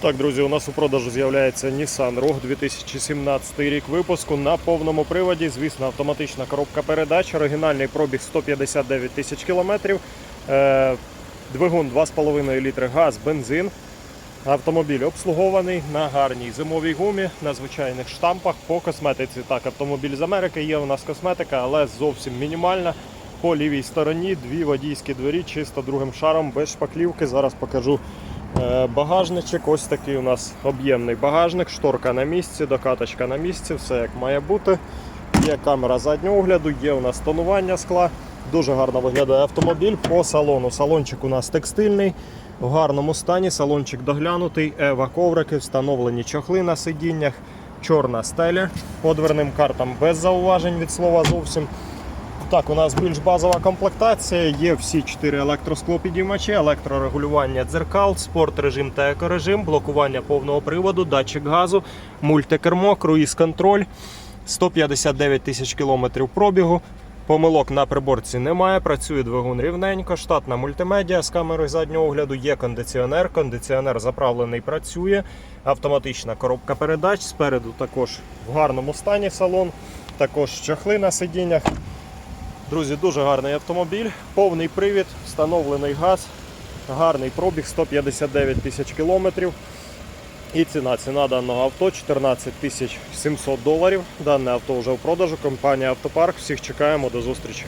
Так, друзі, у нас у продажу з'являється Nissan Rogue 2017 рік випуску на повному приводі. Звісно, автоматична коробка передач, оригінальний пробіг 159 тисяч кілометрів, е, двигун 2,5 літри газ, бензин. Автомобіль обслугований на гарній зимовій гумі, на звичайних штампах по косметиці. Так, автомобіль з Америки є у нас косметика, але зовсім мінімальна. По лівій стороні дві водійські двері, чисто другим шаром, без шпаклівки. Зараз покажу багажничок. Ось такий у нас об'ємний багажник, шторка на місці, докаточка на місці, все як має бути. Є камера заднього огляду, є у нас тонування скла. Дуже гарно виглядає автомобіль по салону. Салончик у нас текстильний, в гарному стані. Салончик доглянутий, ева коврики, встановлені чохли на сидіннях, чорна стеля. По дверним картам без зауважень від слова зовсім. Так, у нас більш базова комплектація. Є всі 4 електросклопідіймачі, електрорегулювання дзеркал, спорт режим та екорежим, блокування повного приводу, датчик газу, мультикермо, круїз-контроль, 159 тисяч кілометрів пробігу. Помилок на приборці немає, працює двигун рівненько, штатна мультимедіа з камерою заднього огляду, є кондиціонер, кондиціонер заправлений, працює, автоматична коробка передач, спереду також в гарному стані салон, також чохли на сидіннях. Друзі, дуже гарний автомобіль, повний привід, встановлений газ, гарний пробіг 159 тисяч кілометрів. І ціна ціна даного авто 14 тисяч 700 доларів. Дане авто вже в продажу. Компанія Автопарк. Всіх чекаємо до зустрічі.